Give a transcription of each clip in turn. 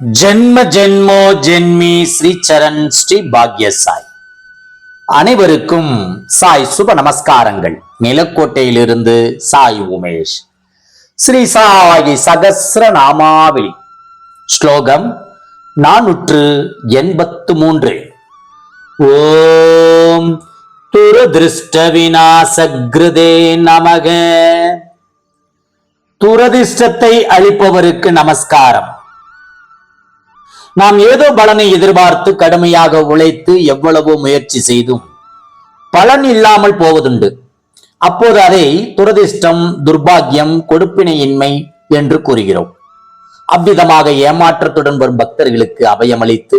ஜென்ம ஜென்மோ ஜென்மி ஸ்ரீ சரண் ஸ்ரீ பாக்ய சாய் அனைவருக்கும் சாய் சுப நமஸ்காரங்கள். நிலக்கோட்டையிலிருந்து சாய் உமேஷ். ஸ்ரீ சாயி சகசிர நாமாவில் ஸ்லோகம் நானூற்று எண்பத்து மூன்று ஓம் துரதிருஷ்ட விநாசகிருதே நமக. துரதிர்ஷ்டத்தை அளிப்பவருக்கு நமஸ்காரம். நாம் ஏதோ பலனை எதிர்பார்த்து கடுமையாக உழைத்து எவ்வளவோ முயற்சி செய்தும் பலன் இல்லாமல் போவதுண்டு. அப்போது அதை துரதிர்ஷ்டம் துர்பாக்கியம் கொடுப்பினையின்மை என்று கூறுகிறோம். அவ்விதமாக ஏமாற்றத்துடன் வரும் பக்தர்களுக்கு அபயமளித்து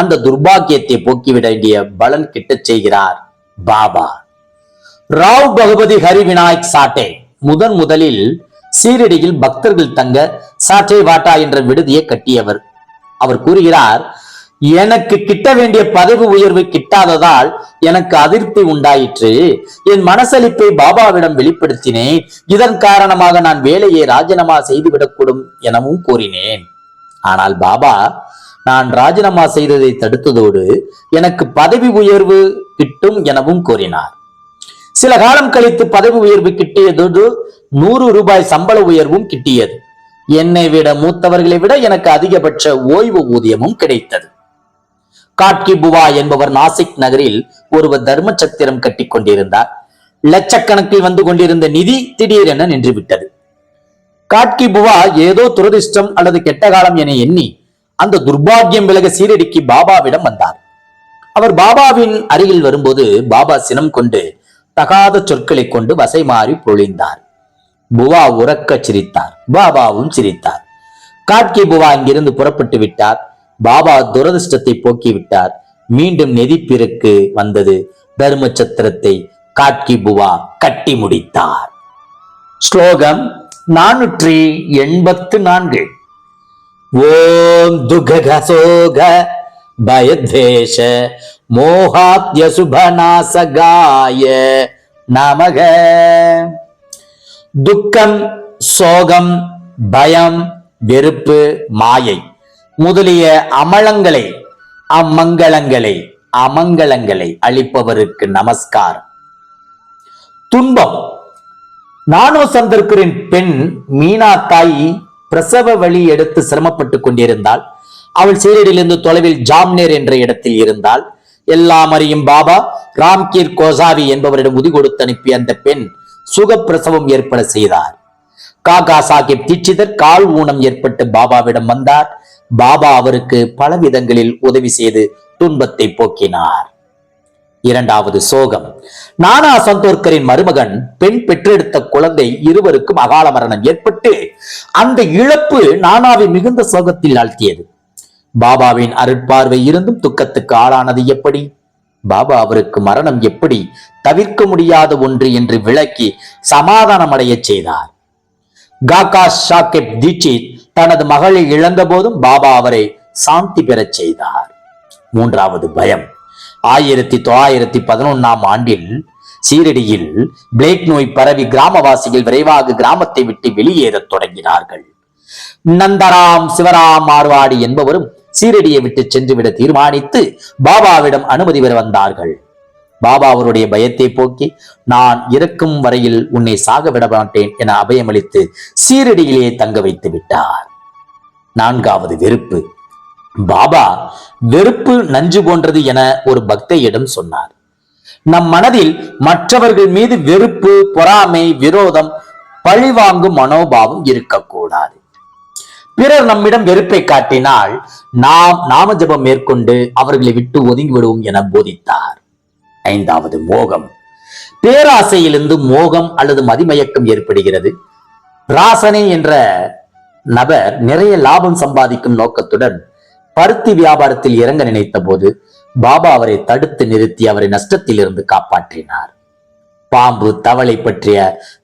அந்த துர்பாக்கியத்தை போக்கிவிட வேண்டிய பலன் கிட்டச் செய்கிறார் பாபா. ராவ் பகவதி ஹரி விநாயக் சாட்டே. முதன் முதலில் சீரடியில் பக்தர்கள் தங்க சாட்டே வாட்டா என்ற விடுதியை கட்டியவர். அவர் கூறுகிறார் எனக்கு கிட்ட வேண்டிய பதவி உயர்வு கிட்டாததால் எனக்கு அதிருப்தி உண்டாயிற்று. என் மனசளிப்பை பாபாவிடம் வெளிப்படுத்தினேன். இதன் காரணமாக நான் வேலையை ராஜினாமா செய்துவிடக்கூடும் எனவும் கூறினேன். ஆனால் பாபா நான் ராஜினாமா செய்ததை தடுத்ததோடு எனக்கு பதவி உயர்வு கிட்டும் எனவும் கூறினார். சில காலம் கழித்து பதவி உயர்வு கிட்டியதோடு நூறு ரூபாய் சம்பள உயர்வும் கிட்டியது. என்னை விட மூத்தவர்களை விட எனக்கு அதிகபட்ச ஓய்வு ஊதியமும் கிடைத்தது. காட்கி புவா என்பவர் நாசிக் நகரில் ஒருவர் தர்ம சத்திரம் கட்டி கொண்டிருந்தார். லட்சக்கணக்கில் வந்து கொண்டிருந்த நிதி திடீரென நின்றுவிட்டது. காட்கி புவா ஏதோ துரதிர்ஷ்டம் அல்லது கெட்ட காலம் என எண்ணி அந்த துர்பாகியம் விலக சீரடிக்கு பாபாவிடம் வந்தார். அவர் பாபாவின் அருகில் வரும்போது பாபா சினம் கொண்டு தகாத சொற்களை கொண்டு வசை மாறி பொழிந்தார். புவா உறக்கச் சிரித்தார். பாபாவும் சிரித்தார். காட்கி புவா இங்கிருந்து புறப்பட்டு விட்டார். பாபா துரதிருஷ்டத்தை போக்கிவிட்டார் மீண்டும் நெதிப்பிற்கு வந்தது. தர்ம சத்திரத்தை காட்கி புவா கட்டி முடித்தார். ஸ்லோகம் நானூற்றி எண்பத்து நான்கு. ஓம் துகசோக பயத்வேஷ மோகாத்ய சுபநாசகாய நமக. துக்கம் சோகம் பயம் வெறுப்பு மாயை முதலிய அமலங்களை அம்மங்களங்களை அமங்கலங்களை அளிப்பவருக்கு நமஸ்கார் துன்பம். நானோ சந்தர்கரின் பெண் மீனா தாய் பிரசவ வழி எடுத்து சிரமப்பட்டு கொண்டிருந்தாள். அவள் சீரடியிலிருந்து தொலைவில் ஜாம்னேர் என்ற இடத்தில் இருந்தாள். எல்லாம் அறியும் பாபா ராம்கீர் கோசாவி என்பவரிடம் உதி கொடுத்து அனுப்பிய அந்த பெண் சுகப்பிரசவம் ஏற்பட செய்தார். காகா சாஹிப் தீட்சிதர் கால் ஊனம் ஏற்பட்டு பாபாவிடம் வந்தார். பாபா அவருக்கு பல விதங்களில் உதவி செய்து துன்பத்தை போக்கினார். இரண்டாவது சோகம். நானா சந்தோர்கரின் மருமகன் பெண் பெற்றெடுத்த குழந்தை இருவருக்கும் அகால மரணம் ஏற்பட்டு அந்த இழப்பு நானாவை மிகுந்த சோகத்தில் ஆழ்த்தியது. பாபாவின் அருட்பார்வை இருந்தும் துக்கத்துக்கு ஆளானது எப்படி? பாபா அவருக்கு மரணம் எப்படி தவிர்க்க முடியாத ஒன்று என்று விளக்கி சமாதானமடையச் செய்தார். காகா ஷாக்கிப் தீட்சித் தனது மகளை இழந்த போதும் பாபா அவரை சாந்தி பெறச் செய்தார். மூன்றாவது பயம். ஆயிரத்தி தொள்ளாயிரத்தி பதினொன்னாம் ஆண்டில் சீரடியில் பிளேக் நோய் பரவி கிராமவாசிகள் விரைவாக கிராமத்தை விட்டு வெளியேறத் தொடங்கினார்கள். நந்தராம் சிவராம் மார்வாடி என்பவரும் சீரடியை விட்டு சென்றுவிட தீர்மானித்து பாபாவிடம் அனுமதி பெற வந்தார்கள். பாபா அவருடைய பயத்தை போக்கி நான் இறக்கும் வரையில் உன்னை சாக விட மாட்டேன் என அபயமளித்து சீரடியிலே தங்க வைத்து விட்டார். நான்காவது வெறுப்பு. பாபா வெறுப்பு நஞ்சு போன்றது என ஒரு பக்தையிடம் சொன்னார். நம் மனதில் மற்றவர்கள் மீது வெறுப்பு பொறாமை விரோதம் பழிவாங்கும் மனோபாவம் இருக்கக்கூடாது. பிறர் நம்மிடம் வெறுப்பை காட்டினால் நாம் நாம ஜெபம் மேற்கொண்டு அவர்களை விட்டு ஒதுங்கி விடுவோம் என போதித்தார். ஐந்தாவது மோகம். பேராசையிலிருந்து மோகம் அல்லது மதிமயக்கம் ஏற்படுகிறது. ராசனே என்ற நபர் நிறைய லாபம் சம்பாதிக்கும் நோக்கத்துடன் பருத்தி வியாபாரத்தில் இறங்க நினைத்த போது பாபா அவரை தடுத்து நிறுத்தி அவரை நஷ்டத்தில் இருந்து காப்பாற்றினார். பாம்பு தவளை பற்றிய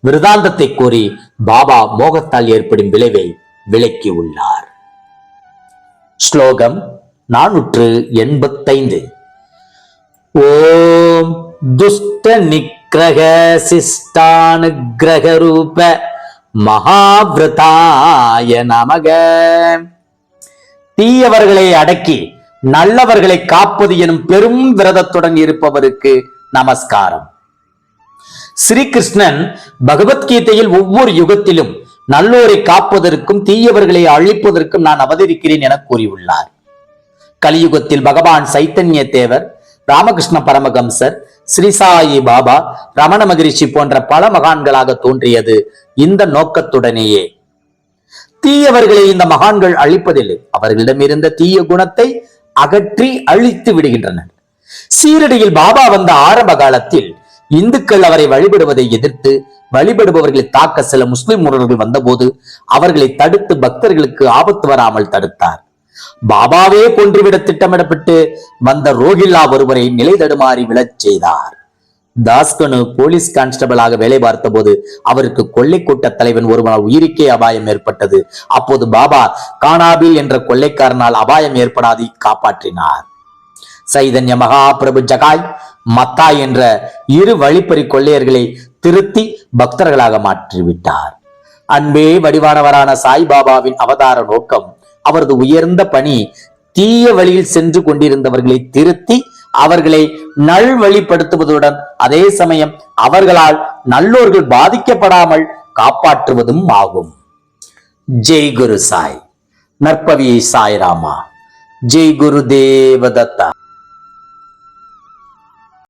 விருதாந்தத்தை கூறி பாபா மோகத்தால் ஏற்படும் விளைவை விளக்கி உள்ளார் ஸ்லோகம் நானூற்று எண்பத்தைந்து. ஓம் துஷ்ட நிக்கிரக சிஷ்டானுகிரக ரூப மகாவிரதாய நமக. தீயவர்களை அடக்கி நல்லவர்களை காப்பது எனும் பெரும் விரதத்துடன் இருப்பவருக்கு நமஸ்காரம். ஸ்ரீகிருஷ்ணன் பகவத்கீதையில் ஒவ்வொரு யுகத்திலும் நல்லோரை காப்பதற்கும் தீயவர்களை அழிப்பதற்கும் நான் அவதரிக்கிறேன் என கூறியுள்ளார். கலியுகத்தில் பகவான் சைத்தன்ய தேவர் ராமகிருஷ்ண பரமகம்சர் ஸ்ரீசாயி பாபா ரமண மகிழ்ச்சி போன்ற பல மகான்களாக தோன்றியது இந்த நோக்கத்துடனேயே. தீயவர்களை இந்த மகான்கள் அழிப்பதில்லை. அவர்களிடம் இருந்த தீய குணத்தை அகற்றி அழித்து விடுகின்றனர். சீரடியில் பாபா வந்த ஆரம்ப காலத்தில் இந்துக்கள் அவரை வழிபடுவதை எதிர்த்து வழிபடுபவர்களை தாக்க சில முஸ்லிம் முன்னோர்கள் வந்தபோது அவர்களை தடுத்து பக்தர்களுக்கு ஆபத்து வராமல் தடுத்தார். பாபாவே கொன்றுவிட திட்டமிடப்பட்டு வந்த ரோஹில்லா ஒருவரை நிலை தடுமாறி விழச் செய்தார். தாஸ்கனு போலீஸ் கான்ஸ்டபிளாக வேலை பார்த்தபோது அவருக்கு கொள்ளை கூட்ட தலைவன் ஒருவனால் உயிருக்கே அபாயம் ஏற்பட்டது. அப்போது பாபா கானாபில் என்ற கொள்ளைக்காரனால் அபாயம் ஏற்படாது காப்பாற்றினார். சைதன்ய மகாபிரபு ஜகாய் மத்தா என்ற இரு வழிப்பறி கொள்ளையர்களை திருத்தி பக்தர்களாக மாற்றிவிட்டார். அன்பே வடிவானவரான சாய்பாபாவின் அவதார நோக்கம் அவரது உயர்ந்த பணி தீய வழியில் சென்று கொண்டிருந்தவர்களை திருத்தி அவர்களை நல்வழிப்படுத்துவதுடன் அதே சமயம் அவர்களால் நல்லோர்கள் பாதிக்கப்படாமல் காப்பாற்றுவதும் ஆகும். ஜெய் குரு சாய். நற்பவியை சாய்ராமா. ஜெய் குரு தேவதத்தா.